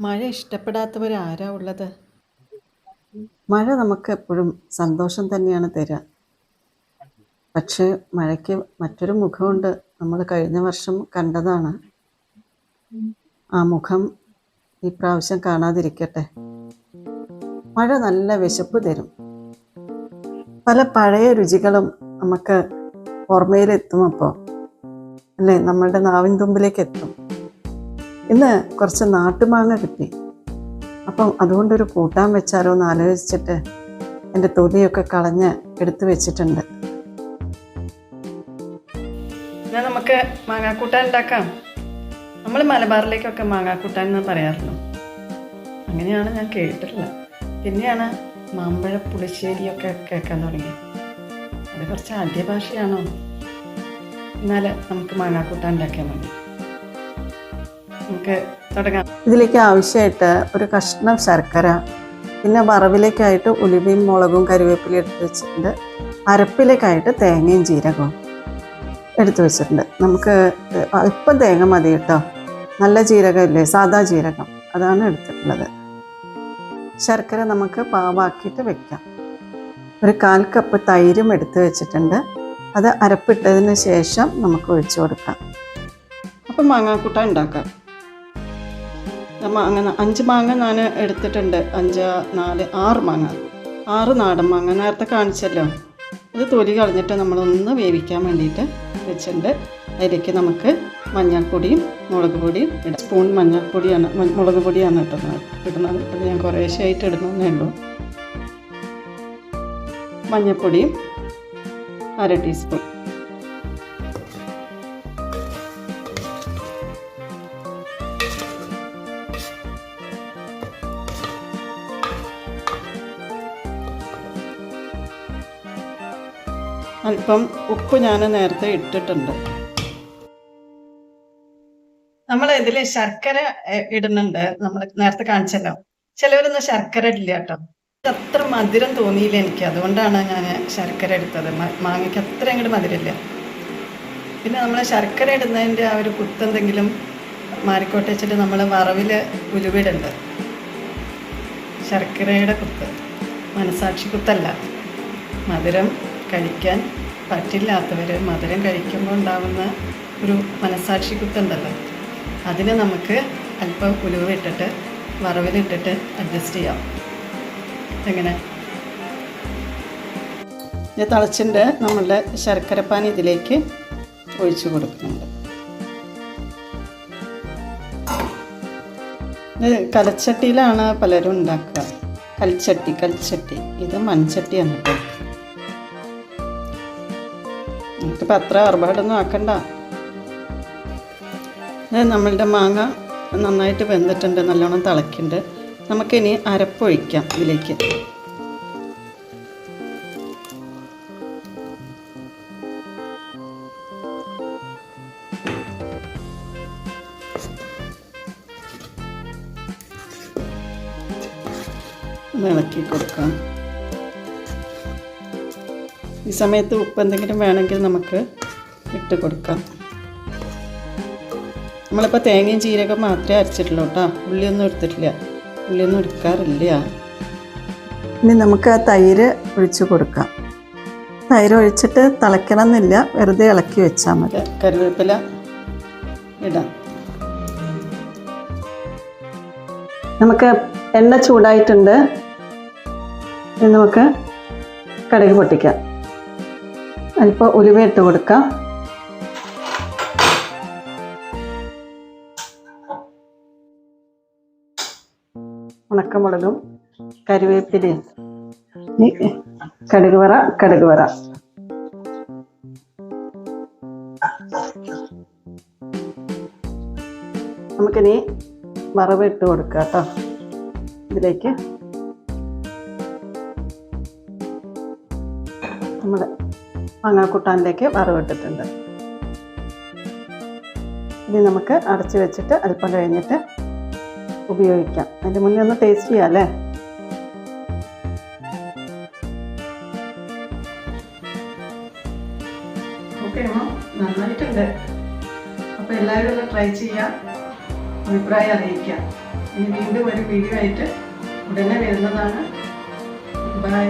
മഴ ഇഷ്ടപ്പെടാത്തവരാരാ ഉള്ളത്? മഴ നമുക്ക് എപ്പോഴും സന്തോഷം തന്നെയാണ് തരാ. പക്ഷേ മഴയ്ക്ക് മറ്റൊരു മുഖമുണ്ട്. നമ്മൾ കഴിഞ്ഞ വർഷം കണ്ടതാണ്. ആ മുഖം ഈ പ്രാവശ്യം കാണാതിരിക്കട്ടെ. മഴ നല്ല വിശപ്പ് തരും. പല പഴയ രുചികളും നമുക്ക് ഓർമ്മയിലെത്തും അപ്പോൾ അല്ലേ? നമ്മളുടെ നാവിൻ തുമ്പിലേക്ക് എത്തും ഇന്ന് കുറച്ച് നാട്ടുമാങ്ങ കിട്ടി. അപ്പം അതുകൊണ്ടൊരു കൂട്ടാൻ വെച്ചാലോ എന്ന് ആലോചിച്ചിട്ട് എന്റെ തൊലിയൊക്കെ കളഞ്ഞ് എടുത്തു വെച്ചിട്ടുണ്ട്. നമുക്ക് മാങ്ങാക്കൂട്ടാൻ ഉണ്ടാക്കാം. നമ്മൾ മലബാറിലേക്കൊക്കെ മാങ്ങാക്കൂട്ടാൻ എന്ന് പറയാറുള്ളൂ. അങ്ങനെയാണ് ഞാൻ കേട്ടിട്ടുള്ളത്. പിന്നെയാണ് മാമ്പഴ പുളിശ്ശേരിയൊക്കെ കേൾക്കാൻ തുടങ്ങി അത് കുറച്ച് ആദ്യഭാഷയാണോ എന്നാൽ നമുക്ക് മാങ്ങാക്കൂട്ടാൻ ഉണ്ടാക്കിയാൽ മതി. നമുക്ക് തുടങ്ങാം. ഇതിലേക്ക് ആവശ്യമായിട്ട് ഒരു കഷ്ണം ശർക്കര പിന്നെ വറവിലേക്കായിട്ട് ഉലുവയും മുളകും കരിവേപ്പിലയും എടുത്ത് വെച്ചിട്ടുണ്ട്. അരപ്പിലേക്കായിട്ട് തേങ്ങയും ജീരകവും. എടുത്തു വെച്ചിട്ടുണ്ട്. നമുക്ക് ഇപ്പം തേങ്ങ മതി കേട്ടോ. നല്ല ജീരകമില്ലേ സാദാ ജീരകം. അതാണ് എടുത്തിട്ടുള്ളത്. ശർക്കര നമുക്ക് പാവാക്കിയിട്ട് വെക്കാം. ഒരു കാൽ കപ്പ് തൈരും എടുത്ത് വെച്ചിട്ടുണ്ട്. അത് അരപ്പിട്ടതിന് ശേഷം നമുക്ക് ഒഴിച്ചു കൊടുക്കാം. അപ്പം മാങ്ങാക്കൂട്ട ഉണ്ടാക്കാം. മാങ്ങ അഞ്ച് മാങ്ങ ഞാൻ എടുത്തിട്ടുണ്ട്. അഞ്ച് നാല് ആറ് മാങ്ങ. ആറ് നാടൻ മാങ്ങ. നേരത്തെ കാണിച്ചല്ലോ. അത് തൊലി കളഞ്ഞിട്ട് നമ്മളൊന്ന് വേവിക്കാൻ വേണ്ടിയിട്ട് വെച്ചിട്ടുണ്ട്. അതിലേക്ക് നമുക്ക് മഞ്ഞൾപ്പൊടിയും മുളക് പൊടിയും ഇടാം. സ്പൂൺ മഞ്ഞൾപ്പൊടിയാണ് മുളക് പൊടിയാണ് ഇട്ടുന്നത്. ഇടുന്നത് അത് ഞാൻ കുറേശ്ശായിട്ട് ഇടുന്നതേ ഉള്ളൂ. മഞ്ഞൾപ്പൊടിയും അര ടീസ്പൂൺ. അല്പം ഉപ്പ് ഞാൻ നേരത്തെ ഇട്ടിട്ടുണ്ട്. നമ്മൾ ഇതിൽ ശർക്കര ഇടുന്നുണ്ട്. നമ്മൾ നേരത്തെ കാണിച്ചല്ലോ. ചിലവരൊന്നും ശർക്കര ഇല്ല കേട്ടോ. അത്ര മധുരം തോന്നിയില്ല എനിക്ക്. അതുകൊണ്ടാണ് ഞാൻ ശർക്കര എടുത്തത്. മാങ്ങയ്ക്ക് അത്ര അങ്ങോട്ട് മധുരമില്ല. പിന്നെ നമ്മൾ ശർക്കര ഇടുന്നതിന്റെ ആ ഒരു കുത്തെന്തെങ്കിലും മാറിക്കോട്ടെ വെച്ചിട്ട് നമ്മൾ വറവിൽ ഉലുവിടുണ്ട് ശർക്കരയുടെ കുത്ത്. മനസാക്ഷി കുത്തല്ല. മധുരം കഴിക്കാൻ പറ്റില്ലാത്തവർ മധുരം കഴിക്കുമ്പോൾ ഉണ്ടാകുന്ന ഒരു മനസാക്ഷി കുത്തുണ്ടല്ലോ. അതിന് നമുക്ക് അല്പം ഉലുവ ഇട്ടിട്ട് വറവിലിട്ടിട്ട് അഡ്ജസ്റ്റ് ചെയ്യാം. എങ്ങനെ? ഇത് തിളച്ചിന്റെ നമ്മളുടെ ശർക്കരപ്പാൻ ഇതിലേക്ക് ഒഴിച്ചു കൊടുക്കുന്നുണ്ട്. ഇത് കലച്ചട്ടിയിലാണ് പലരും ഉണ്ടാക്കുക. കൽച്ചട്ടി കൽച്ചട്ടി. ഇത് മൺചട്ടിയാണ് കേട്ടോ. നമുക്കിപ്പോൾ അത്ര ഒരുപാടൊന്നും ആക്കണ്ട. നമ്മളുടെ മാങ്ങ നന്നായിട്ട് വെന്തിട്ടുണ്ട് നല്ലോണം തിളയ്ക്കുന്നുണ്ട് നമുക്കിനി അരപ്പൊഴിക്കാം ഇതിലേക്ക്. ഇളക്കി കൊടുക്കാം. ഈ സമയത്ത് ഉപ്പ് എന്തെങ്കിലും വേണമെങ്കിൽ നമുക്ക് ഇട്ട് കൊടുക്കാം. നമ്മളിപ്പോൾ തേങ്ങയും ജീരകം മാത്രമേ അരച്ചിട്ടുള്ളൂ കേട്ടോ. ഉള്ളിയൊന്നും എടുത്തിട്ടില്ല. ഉള്ളിയൊന്നും എടുക്കാറില്ല. ഇനി നമുക്ക് ആ തൈര് ഒഴിച്ച് കൊടുക്കാം. തൈര് ഒഴിച്ചിട്ട് തിളയ്ക്കണം എന്നില്ല വെറുതെ ഇളക്കി വെച്ചാൽ മതി. കരുവേപ്പില കറിവേപ്പില ഇടാം. നമുക്ക് എണ്ണ ചൂടായിട്ടുണ്ട്. ഇനി നമുക്ക് കടുക് പൊട്ടിക്കാം. അല്പം ഉലുവ ഇട്ട് കൊടുക്കാം. ഉണക്കമുളകും കരുവേപ്പിലയും കടുക് വറ കടുക് വറ നമുക്കിനി വറവ് ഇട്ട് കൊടുക്കുക കേട്ടോ. ഇതിലേക്ക്. നമ്മുടെ മാങ്ങാക്കുട്ടാനിലേക്ക് വറവിട്ടിട്ടുണ്ട്. ഇനി നമുക്ക് അടച്ചു വെച്ചിട്ട് അല്പം കഴിഞ്ഞിട്ട് ഉപയോഗിക്കാം. അതിന്റെ മുന്നേ ഒന്ന് ടേസ്റ്റ് ചെയ്യാം അല്ലേ? നന്നായിട്ടുണ്ട്. അപ്പോൾ എല്ലാവരും ഒന്ന് ട്രൈ ചെയ്യാം. അഭിപ്രായം അറിയിക്കാം. ഇനി വീണ്ടും ഒരു വീഡിയോ ആയിട്ട് ഉടനെ വരുന്നതാണ്. ബൈ